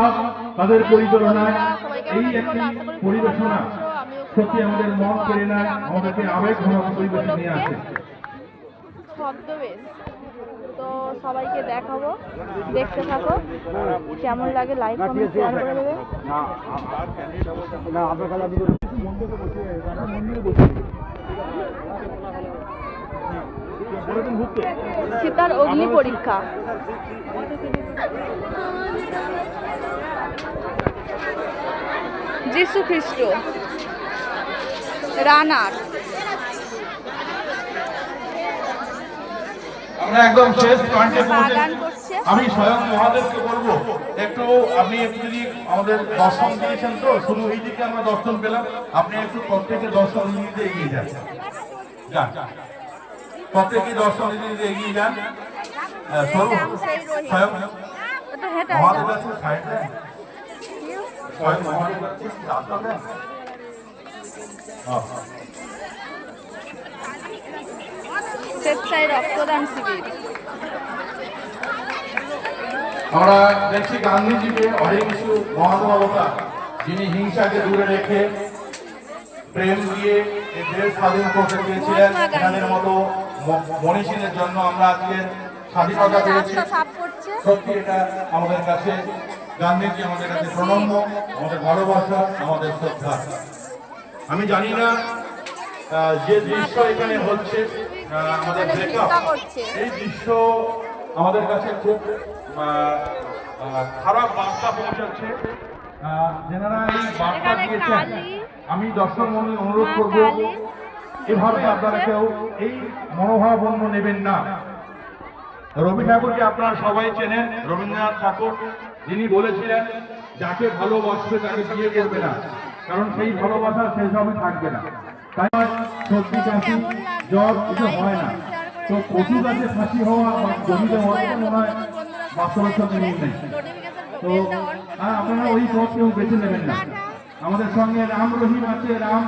Club তাদের পরিচালনায়। এই একটি পরিবেশনা সত্যি আমাদের মন কেড়ে নেয় আমাদেরকে আবেগ ঘন পরিবেশে নিয়ে আসে ছদ্মবেশ। তো সবাইকে দেখাবো দেখতে থাকো কেমন লাগে লাইক কমেন্ট শেয়ার করে দেবে। সীতার অগ্নি পরীক্ষা। যিশু খ্রিস্ট রানার। আমরা একদম শেষ পয়েন্টে করছে। আমি স্বয়ং মহাদেবকে বলব একটু আপনি একটু যদি আমাদের দর্শন দিয়েছেন তো শুধু এই দিকে আমরা দর্শন পেলাম আপনি একটু প্রত্যেকে দর্শন দিতে এগিয়ে যান। যান। প্রত্যেকে দর্শন দিতে এগিয়ে যান। স্বয়ং মহাদেব আছে সাইডে স্বয়ং মহাদেব আছে আসলে হ্যাঁ স্বেচ্ছায় রক্তদান শিবির আমরা দেখছি গান্ধীজিকে অহিংসু মহানুভবতা যিনি হিংসাকে দূরে রেখে প্রেম দিয়ে এই দেশ স্বাধীন করতে চেয়েছিলেন। এনাদের মতো মনীষীদের জন্য আমরা আজকে স্বাধীনতা পেয়েছি। সত্যি এটা আমাদের কাছে গান্ধীজি আমাদের কাছে প্রণম্য আমাদের ভালোবাসা আমাদের শ্রদ্ধা। আমি জানি না যে দৃশ্য এখানে হচ্ছে আমাদের মানে ব্রেকআপ এই দৃশ্য আমাদের কাছে খুব খারাপ বার্তা পৌঁছাচ্ছে যেনারা এই বার্তা দিয়েছেন আমি দর্শক মন্ডলী অনুরোধ মা করব এভাবে আপনারা কেউ এই মনোভাবাপন্ন নেবেন না। রবি ঠাকুরকে আপনারা সবাই চেনেন, রবীন্দ্রনাথ ঠাকুর। যিনি বলেছিলেন, যাকে ভালোবাসবে তাকে বিয়ে করবে না। কারণ সেই ভালোবাসা সেই সময় থাকবে না। তাই সর্দি কাশি, জ্বর কিছু হয় না। তো পশু গাছে ফাঁসি হওয়া বা জমিতে হওয়া মনে হয় বাস্তবের নেই। তো আপনারা ওই পথ কেউ বেছে নেবেন না। আমাদের সঙ্গে রাম রহিম আছে, রাম।